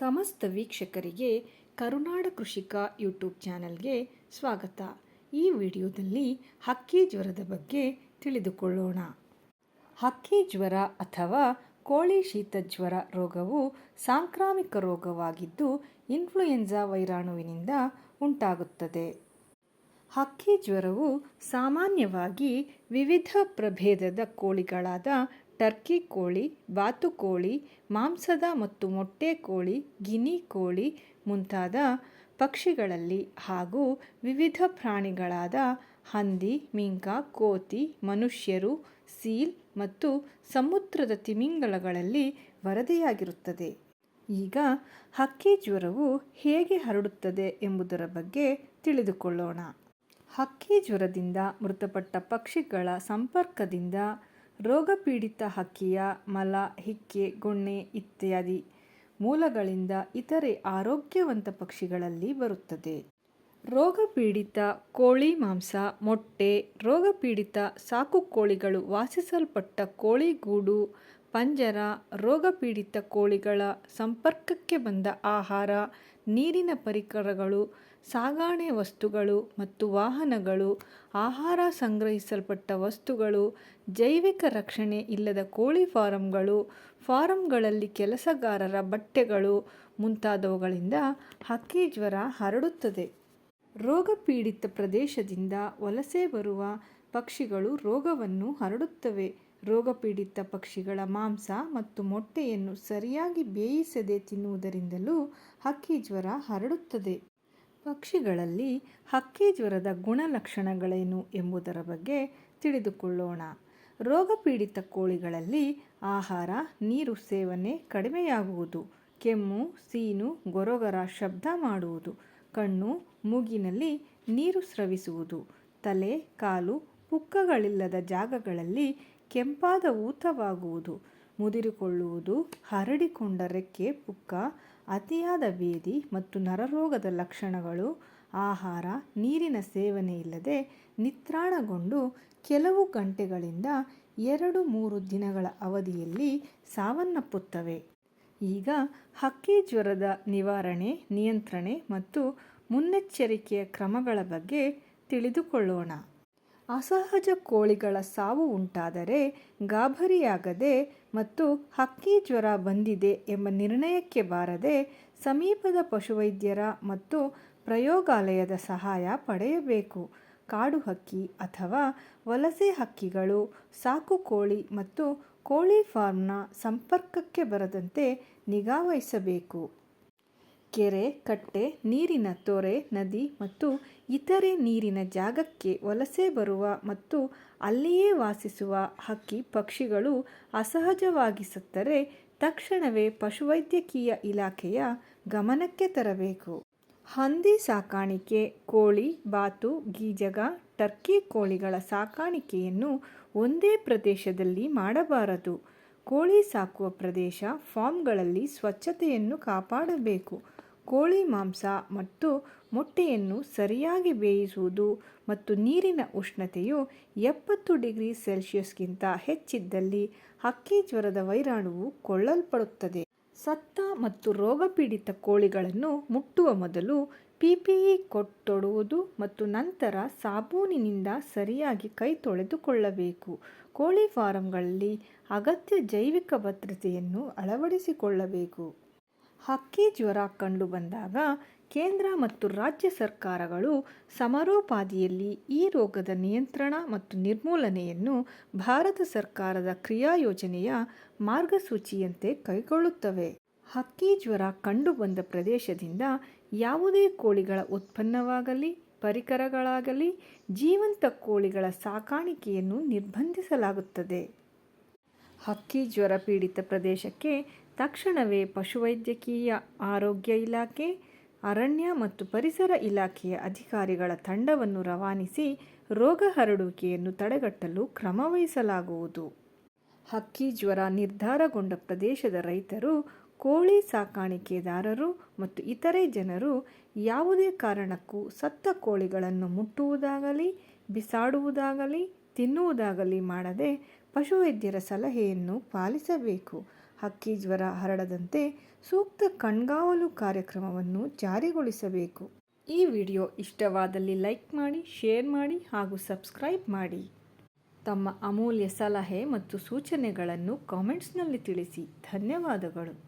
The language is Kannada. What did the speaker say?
ಸಮಸ್ತ ವೀಕ್ಷಕರಿಗೆ ಕರುನಾಡ ಕೃಷಿಕ ಯೂಟ್ಯೂಬ್ ಚಾನೆಲ್ಗೆ ಸ್ವಾಗತ. ಈ ವಿಡಿಯೋದಲ್ಲಿ ಹಕ್ಕಿ ಜ್ವರದ ಬಗ್ಗೆ ತಿಳಿದುಕೊಳ್ಳೋಣ. ಹಕ್ಕಿ ಜ್ವರ ಅಥವಾ ಕೋಳಿ ಶೀತ ಜ್ವರ ರೋಗವು ಸಾಂಕ್ರಾಮಿಕ ರೋಗವಾಗಿದ್ದು ಇನ್ಫ್ಲುಯೆನ್ಸಾ ವೈರಾಣುವಿನಿಂದ ಉಂಟಾಗುತ್ತದೆ. ಹಕ್ಕಿ ಜ್ವರವು ಸಾಮಾನ್ಯವಾಗಿ ವಿವಿಧ ಪ್ರಭೇದದ ಕೋಳಿಗಳಾದ ಟರ್ಕಿ ಕೋಳಿ ಬಾತುಕೋಳಿ ಮಾಂಸದ ಮತ್ತು ಮೊಟ್ಟೆ ಕೋಳಿ, ಗಿನಿ ಕೋಳಿ ಮುಂತಾದ ಪಕ್ಷಿಗಳಲ್ಲಿ ಹಾಗೂ ವಿವಿಧ ಪ್ರಾಣಿಗಳಾದ ಹಂದಿ ಮಿಂಕ ಕೋತಿ, ಮನುಷ್ಯರು, ಸೀಲ್ ಮತ್ತು ಸಮುದ್ರದ ತಿಮಿಂಗಲಗಳಲ್ಲಿ ವರದಿಯಾಗಿರುತ್ತದೆ. ಈಗ ಹಕ್ಕಿ ಜ್ವರವು ಹೇಗೆ ಹರಡುತ್ತದೆ ಎಂಬುದರ ಬಗ್ಗೆ ತಿಳಿದುಕೊಳ್ಳೋಣ. ಹಕ್ಕಿ ಜ್ವರದಿಂದ ಮೃತಪಟ್ಟ ಪಕ್ಷಿಗಳ ಸಂಪರ್ಕದಿಂದ ರೋಗಪೀಡಿತ ಹಕ್ಕಿಯ ಮಲ, ಹಿಕ್ಕೆ, ಗೊಣ್ಣೆ ಇತ್ಯಾದಿ ಮೂಲಗಳಿಂದ ಇತರೆ ಆರೋಗ್ಯವಂತ ಪಕ್ಷಿಗಳಲ್ಲಿ ಬರುತ್ತದೆ. ರೋಗಪೀಡಿತ ಕೋಳಿ, ಮಾಂಸ, ಮೊಟ್ಟೆ, ರೋಗಪೀಡಿತ ಸಾಕುಕೋಳಿಗಳು ವಾಸಿಸಲ್ಪಟ್ಟ ಕೋಳಿಗೂಡು ಪಂಜರ, ರೋಗಪೀಡಿತ ಕೋಳಿಗಳ ಸಂಪರ್ಕಕ್ಕೆ ಬಂದ ಆಹಾರ, ನೀರಿನ ಪರಿಕರಗಳು ಸಾಗಾಣೆ ವಸ್ತುಗಳು ಮತ್ತು ವಾಹನಗಳು, ಆಹಾರ ಸಂಗ್ರಹಿಸಲ್ಪಟ್ಟ ವಸ್ತುಗಳು, ಜೈವಿಕ ರಕ್ಷಣೆ ಇಲ್ಲದ ಕೋಳಿ ಫಾರಂಗಳು, ಫಾರಂಗಳಲ್ಲಿ ಕೆಲಸಗಾರರ ಬಟ್ಟೆಗಳು ಮುಂತಾದವುಗಳಿಂದ ಹಕ್ಕಿ ಜ್ವರ ಹರಡುತ್ತದೆ. ರೋಗಪೀಡಿತ ಪ್ರದೇಶದಿಂದ ವಲಸೆ ಬರುವ ಪಕ್ಷಿಗಳು ರೋಗವನ್ನು ಹರಡುತ್ತವೆ. ರೋಗಪೀಡಿತ ಪಕ್ಷಿಗಳ ಮಾಂಸ ಮತ್ತು ಮೊಟ್ಟೆಯನ್ನು ಸರಿಯಾಗಿ ಬೇಯಿಸದೆ ತಿನ್ನುವುದರಿಂದಲೂ ಹಕ್ಕಿ ಜ್ವರ ಹರಡುತ್ತದೆ. ಪಕ್ಷಿಗಳಲ್ಲಿ ಹಕ್ಕಿ ಜ್ವರದ ಗುಣಲಕ್ಷಣಗಳೇನು ಎಂಬುದರ ಬಗ್ಗೆ ತಿಳಿದುಕೊಳ್ಳೋಣ. ರೋಗಪೀಡಿತ ಕೋಳಿಗಳಲ್ಲಿ ಆಹಾರ, ನೀರು ಸೇವನೆ ಕಡಿಮೆಯಾಗುವುದು. ಕೆಮ್ಮು, ಸೀನು, ಗೊರಗರ ಶಬ್ದ ಮಾಡುವುದು. ಕಣ್ಣು, ಮೂಗಿನಲ್ಲಿ ನೀರು ಸ್ರವಿಸುವುದು. ತಲೆ, ಕಾಲು ಪುಕ್ಕಗಳಿಲ್ಲದ ಜಾಗಗಳಲ್ಲಿ ಕೆಂಪಾದ ಊತವಾಗುವುದು. ಮುದಿರಿಕೊಳ್ಳುವುದು, ಹರಡಿಕೊಂಡ ರೆಕ್ಕೆ ಪುಕ್ಕ ಅತಿಯಾದ ಬೇದಿ ಮತ್ತು ನರರೋಗದ ಲಕ್ಷಣಗಳು, ಆಹಾರ, ನೀರಿನ ಸೇವನೆ ಇಲ್ಲದೆ ನಿತ್ರಾಣಗೊಂಡು ಕೆಲವು ಗಂಟೆಗಳಿಂದ ಎರಡು ಮೂರು ದಿನಗಳ ಅವಧಿಯಲ್ಲಿ ಸಾವನ್ನಪ್ಪುತ್ತವೆ. ಈಗ ಹಕ್ಕಿ ಜ್ವರದ ನಿವಾರಣೆ, ನಿಯಂತ್ರಣೆ ಮತ್ತು ಮುನ್ನೆಚ್ಚರಿಕೆಯ ಕ್ರಮಗಳ ಬಗ್ಗೆ ತಿಳಿದುಕೊಳ್ಳೋಣ. ಅಸಹಜ ಕೋಳಿಗಳ ಸಾವು ಉಂಟಾದರೆ ಗಾಬರಿಯಾಗದೆ ಮತ್ತು ಹಕ್ಕಿ ಜ್ವರ ಬಂದಿದೆ ಎಂಬ ನಿರ್ಣಯಕ್ಕೆ ಬಾರದೆ ಸಮೀಪದ ಪಶುವೈದ್ಯರ ಮತ್ತು ಪ್ರಯೋಗಾಲಯದ ಸಹಾಯ ಪಡೆಯಬೇಕು. ಕಾಡು ಹಕ್ಕಿ ಅಥವಾ ವಲಸೆ ಹಕ್ಕಿಗಳು, ಸಾಕು ಕೋಳಿ ಮತ್ತು ಕೋಳಿ ಫಾರ್ಮ್ನ ಸಂಪರ್ಕಕ್ಕೆ ಬರದಂತೆ ನಿಗಾವಹಿಸಬೇಕು. ಕೆರೆ, ಕಟ್ಟೆ, ನೀರಿನ ತೊರೆ, ನದಿ ಮತ್ತು ಇತರೆ ನೀರಿನ ಜಾಗಕ್ಕೆ ವಲಸೆ ಬರುವ ಮತ್ತು ಅಲ್ಲಿಯೇ ವಾಸಿಸುವ ಹಕ್ಕಿ ಪಕ್ಷಿಗಳು ಅಸಹಜವಾಗಿ ಸತ್ತರೆ ತಕ್ಷಣವೇ ಪಶುವೈದ್ಯಕೀಯ ಇಲಾಖೆಯ ಗಮನಕ್ಕೆ ತರಬೇಕು. ಹಂದಿ ಸಾಕಾಣಿಕೆ, ಕೋಳಿ, ಬಾತು, ಗೀಜಗ, ಟರ್ಕಿ ಕೋಳಿಗಳ ಸಾಕಾಣಿಕೆಯನ್ನು ಒಂದೇ ಪ್ರದೇಶದಲ್ಲಿ ಮಾಡಬಾರದು. ಕೋಳಿ ಸಾಕುವ ಪ್ರದೇಶ, ಫಾರ್ಮ್ಗಳಲ್ಲಿ ಸ್ವಚ್ಛತೆಯನ್ನು ಕಾಪಾಡಬೇಕು. ಕೋಳಿ ಮಾಂಸ ಮತ್ತು ಮೊಟ್ಟೆಯನ್ನು ಸರಿಯಾಗಿ ಬೇಯಿಸುವುದು ಮತ್ತು ನೀರಿನ ಉಷ್ಣತೆಯು ಎಪ್ಪತ್ತು ಡಿಗ್ರಿ ಸೆಲ್ಸಿಯಸ್ಗಿಂತ ಹೆಚ್ಚಿದ್ದಲ್ಲಿ ಹಕ್ಕಿ ಜ್ವರದ ವೈರಾಣುವು ಕೊಳ್ಳಲ್ಪಡುತ್ತದೆ ಸತ್ತ ಮತ್ತು ರೋಗಪೀಡಿತ ಕೋಳಿಗಳನ್ನು ಮುಟ್ಟುವ ಮೊದಲು ಪಿಪಿಇ ಕೊಟ್ ತೊಡುವುದು ಮತ್ತು ನಂತರ ಸಾಬೂನಿನಿಂದ ಸರಿಯಾಗಿ ಕೈ ತೊಳೆದುಕೊಳ್ಳಬೇಕು. ಕೋಳಿ ಫಾರಂಗಳಲ್ಲಿ ಅಗತ್ಯ ಜೈವಿಕ ಭದ್ರತೆಯನ್ನು ಅಳವಡಿಸಿಕೊಳ್ಳಬೇಕು. ಹಕ್ಕಿ ಜ್ವರ ಕಂಡುಬಂದಾಗ ಕೇಂದ್ರ ಮತ್ತು ರಾಜ್ಯ ಸರ್ಕಾರಗಳು ಸಮರೋಪಾದಿಯಲ್ಲಿ ಈ ರೋಗದ ನಿಯಂತ್ರಣ ಮತ್ತು ನಿರ್ಮೂಲನೆಯನ್ನು ಭಾರತ ಸರ್ಕಾರದ ಕ್ರಿಯಾ ಯೋಜನೆಯ ಮಾರ್ಗಸೂಚಿಯಂತೆ ಕೈಗೊಳ್ಳುತ್ತವೆ. ಹಕ್ಕಿ ಜ್ವರ ಕಂಡುಬಂದ ಪ್ರದೇಶದಿಂದ ಯಾವುದೇ ಕೋಳಿಗಳ ಉತ್ಪನ್ನವಾಗಲಿ, ಪರಿಕರಗಳಾಗಲಿ, ಜೀವಂತ ಕೋಳಿಗಳ ಸಾಕಾಣಿಕೆಯನ್ನು ನಿರ್ಬಂಧಿಸಲಾಗುತ್ತದೆ. ಹಕ್ಕಿ ಜ್ವರ ಪೀಡಿತ ಪ್ರದೇಶಕ್ಕೆ ತಕ್ಷಣವೇ ಪಶುವೈದ್ಯಕೀಯ ಆರೋಗ್ಯ ಇಲಾಖೆ, ಅರಣ್ಯ ಮತ್ತು ಪರಿಸರ ಇಲಾಖೆಯ ಅಧಿಕಾರಿಗಳ ತಂಡವನ್ನು ರವಾನಿಸಿ ರೋಗ ಹರಡುವಿಕೆಯನ್ನು ತಡೆಗಟ್ಟಲು ಕ್ರಮವಹಿಸಲಾಗುವುದು ಹಕ್ಕಿ ಜ್ವರ ನಿರ್ಧಾರಗೊಂಡ ಪ್ರದೇಶದ ರೈತರು, ಕೋಳಿ ಸಾಕಾಣಿಕೆದಾರರು ಮತ್ತು ಇತರೆ ಜನರು ಯಾವುದೇ ಕಾರಣಕ್ಕೂ ಸತ್ತ ಕೋಳಿಗಳನ್ನು ಮುಟ್ಟುವುದಾಗಲಿ, ಬಿಸಾಡುವುದಾಗಲಿ, ತಿನ್ನುವುದಾಗಲಿ ಮಾಡದೆ ಪಶುವೈದ್ಯರ ಸಲಹೆಯನ್ನು ಪಾಲಿಸಬೇಕು. ಹಕ್ಕಿ ಜ್ವರ ಹರಡದಂತೆ ಸೂಕ್ತ ಕಣ್ಗಾವಲು ಕಾರ್ಯಕ್ರಮವನ್ನು ಜಾರಿಗೊಳಿಸಬೇಕು. ಈ ವಿಡಿಯೋ ಇಷ್ಟವಾದಲ್ಲಿ ಲೈಕ್ ಮಾಡಿ, ಶೇರ್ ಮಾಡಿ ಹಾಗೂ ಸಬ್ಸ್ಕ್ರೈಬ್ ಮಾಡಿ. ತಮ್ಮ ಅಮೂಲ್ಯ ಸಲಹೆ ಮತ್ತು ಸೂಚನೆಗಳನ್ನು ಕಾಮೆಂಟ್ಸ್ನಲ್ಲಿ ತಿಳಿಸಿ. ಧನ್ಯವಾದಗಳು.